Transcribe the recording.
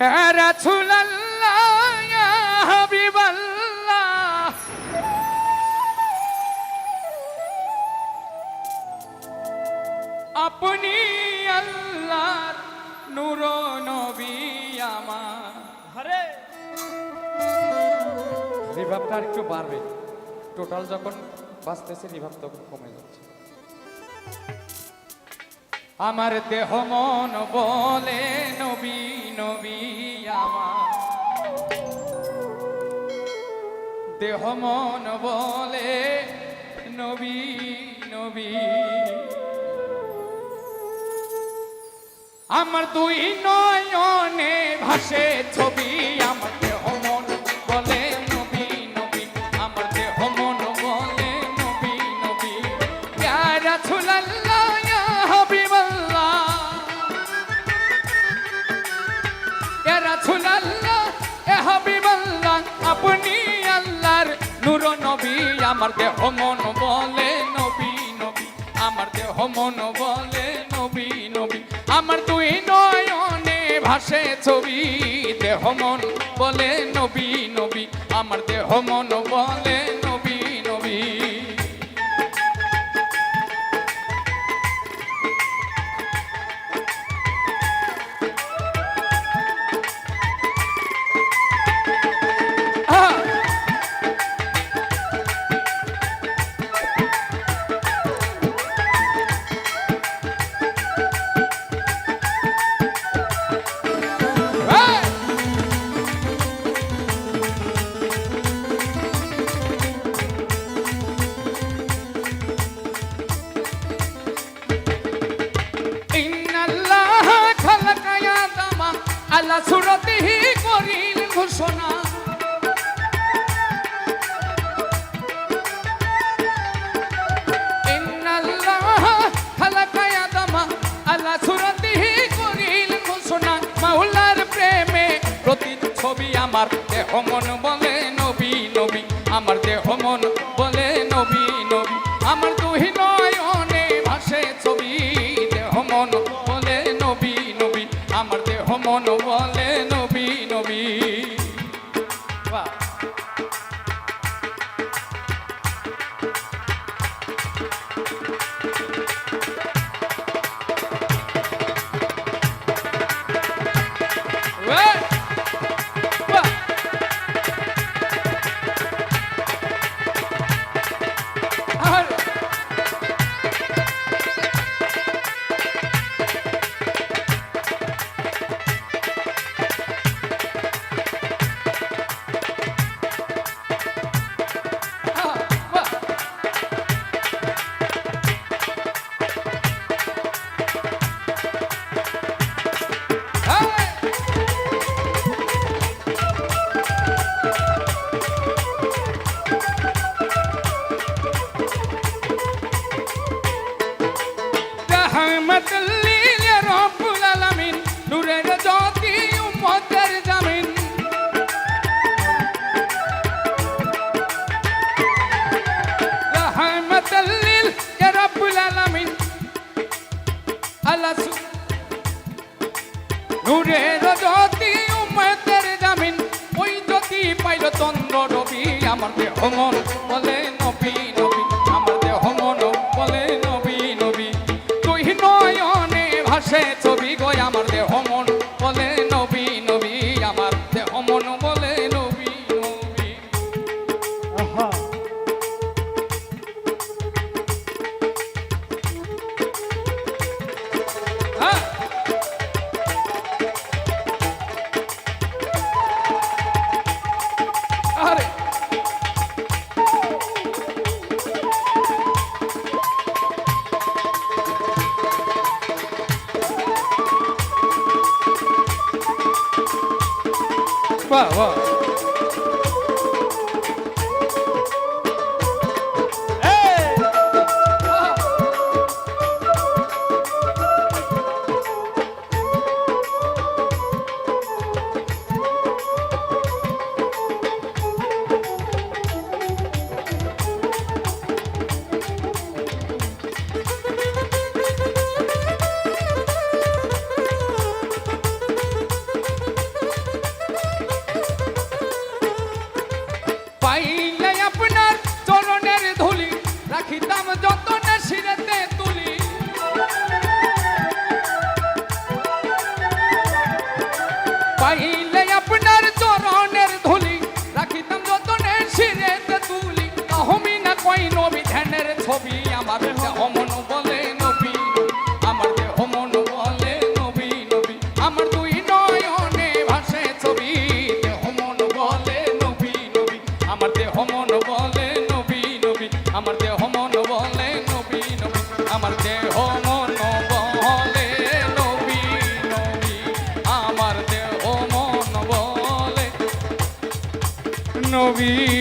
আপনি আল্লাহর নূর নবী আমার। আরে। রিভাবটা একটু বাড়বে। টোটাল যখন বাঁচতেছে রিভাব তখন কমে যাচ্ছে। আমার দেহ মন বলে নবী নবী আমার। দেহ মন বলে নবী নবী। আমার দুই নয়নে ভাসে ছবি, আমার দেহ মন বলে নবী নবী। আমার দেহ মন বলে নবী নবী। ইয়া রাসূলুল্লাহ আমার দেহ বলে নবী নবী। আমার দেহ বলে নবী নবী। আমার তুই নয়নে ভাসে ছবি, দেহ মন বলে নবী নবী। আমার দেহ মন বলে নবী। করিল ঘোষণা। মাওলার প্রেমে প্রতিচ্ছবি আমার দেহ মন বলে নবী নবী। আমার দেহ মন বলে নবী নবী। আমার দুই নয়নে ভাসে ছবি は。নূরের জ্যোতি উম্মতের জামিন। ওই জ্যোতি পাইল চন্দ্র বলে নবী নবী, আমার দেহ মন বলে নবী নবী। তুই নয়নে ভাসে ছবি গয় আমার দেহ মন বলে নবী নবী, আমার দেহ মন বলে নবী 饭，忘。কবি